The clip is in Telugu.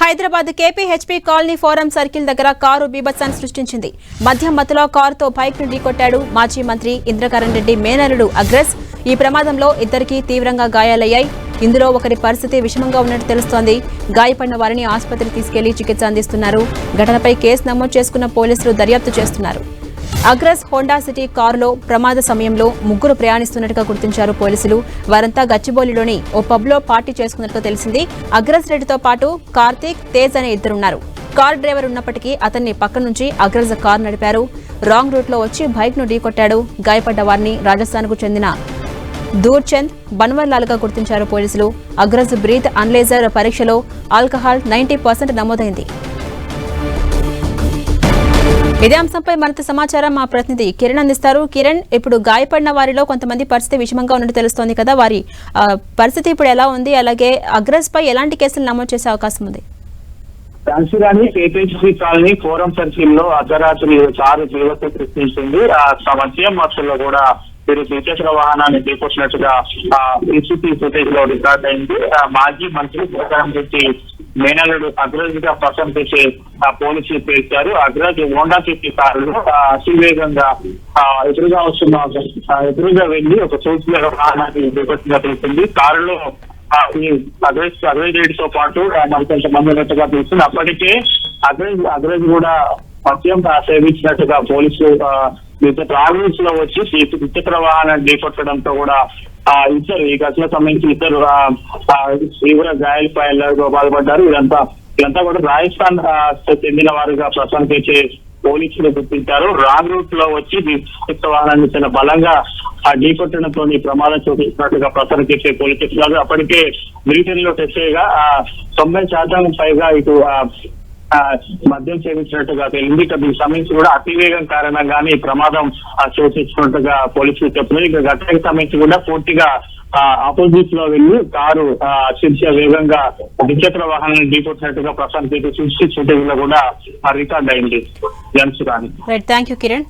Hyderabad KPHP colony forum circle దగ్గర కారు బీభత్సాన్ని సృష్టించింది. మధ్య మధ్యలో కారుతో బైక్ను ఢీకొట్టాడు మాజీ మంత్రి ఇంద్రకరణ్ రెడ్డి మేనరుడు అగ్రెస్. ఈ ప్రమాదంలో ఇద్దరికి తీవ్రంగా గాయాలయ్యాయి. ఇందులో ఒకరి పరిస్థితి విషమంగా ఉన్నట్టు తెలుస్తోంది. గాయపడిన వారిని ఆసుపత్రికి తీసుకెళ్ళి చికిత్స అందిస్తున్నారు. ఘటనపై కేసు నమోదు చేసుకున్న పోలీసులు దర్యాప్తు చేస్తున్నారు. అగ్రస్ హోండా సిటీ కారులో ప్రమాద సమయంలో ముగ్గురు ప్రయాణిస్తున్నట్టుగా గుర్తించారు పోలీసులు. వారంతా గచ్చిబౌలిలోని ఓ పబ్లో పార్టీ చేసుకున్నట్టుగా తెలిసింది. అగ్రస్ రెడ్డితో పాటు కార్తీక్ తేజ్ అనే ఇద్దరున్నారు. కార్ డ్రైవర్ ఉన్నప్పటికీ అతన్ని పక్క నుంచి అగ్రజ్ కారు నడిపారు. రాంగ్ రూట్లో వచ్చి బైక్ను ఢీకొట్టాడు. గాయపడ్డ వారిని రాజస్థాన్కు చెందిన దూర్చంద్ బన్వర్లాల్గా గుర్తించారు పోలీసులు. అగ్రజ్ బ్రీత్ అన్లేజర్ పరీక్షలో ఆల్కహాల్ నైంటీ పర్సెంట్ నమోదైంది. ఇదే అంశంపై మరింత సమాచారం మా ప్రతినిధి కిరణ్ అందిస్తారు. కిరణ్ ఇప్పుడు గాయపడిన వారిలో కొంతమంది పరిస్థితి విషమంగా ఉన్నట్టు తెలుస్తోంది కదా. వారి ఆ, పరిస్థితి ఇప్పుడు ఎలా ఉంది? అలాగే అగ్రస్ పై ఎలాంటి కేసులు నమోదు చేసే అవకాశం ఉంది? రాని కేపీహెచ్సీ కాలనీ ఫోరం సర్కిల్లో అర్ధరాత్రి కారు తీవ్రత సృష్టించింది. ఆ మద్యం మత్తులో కూడా వీరు ద్విచక్ర వాహనాన్ని తీసుకొచ్చినట్టుగా ఆ ఈసీపీ ఫుటేజ్లో రికార్డ్ అయింది. మాజీ మంత్రి పోతారం రెడ్డి మేనల్లుడు అగ్రజ్గా పక్కన చేసే ఆ పోలీసులు పేర్చారు. అగ్రజ్ హోండా సిటీ కారులో అతివేగంగా ఎదురుగా వస్తున్న ఎదురుగా వెళ్ళి ఒక సూచన వాహనాన్ని దిగొచ్చినట్టు తెలిసింది. కారులో ఆ, ఈ అగ్రేజ్ అగ్రేజ్ రెడ్డితో పాటు ఆ, కొంతమంది ఉన్నట్టుగా తెలుస్తుంది. అప్పటికే అగ్రేజ్ అగ్రేజ్ కూడా మద్యం సేవించినట్టుగా పోలీసులు ఆ, ట్రావెల్స్లో వచ్చి ద్విచక్ర వాహనాన్ని ఢీకొట్టడంతో కూడా ఆ ఇద్దరు ఈ ఘటనకు సంబంధించి ఇద్దరు తీవ్ర గాయాలపై బాధపడ్డారు ఇదంతా ఇదంతా కూడా రాజస్థాన్ చెందిన వారుగా ప్రస్తుతానికి పోలీసులు గుర్తించారు. రాంగ్ రూట్లో వచ్చి ద్విచక్ర వాహనాన్ని చాలా బలంగా ఆ ఢీకొట్టడంతో ప్రమాదం చూపించినట్టుగా ప్రసారం చేసే పోలీసు అప్పటికే మిలిటరీలో టెస్ట్ చేయగా ఆ, తొంభై శాతం పైగా ఇటు మద్యం సేవించినట్టుగా తేలింది ఇక దీనికి సంబంధించి కూడా అతివేగం కారణంగానే ఈ ప్రమాదం ఆ, పోలీసులు చెప్తున్నారు. ఇక ఘటనకు సంబంధించి కూడా పూర్తిగా ఆపోజిట్లో వెళ్ళి కారు ఆ, అత్యంత వేగంగా ద్విచక్ర వాహనాన్ని ఢీకొట్టినట్టుగా ప్రశాంత్ సృష్టి లో కూడా రికార్డ్ అయింది. జన్స్ కానీ థ్యాంక్ యూ కిరణ్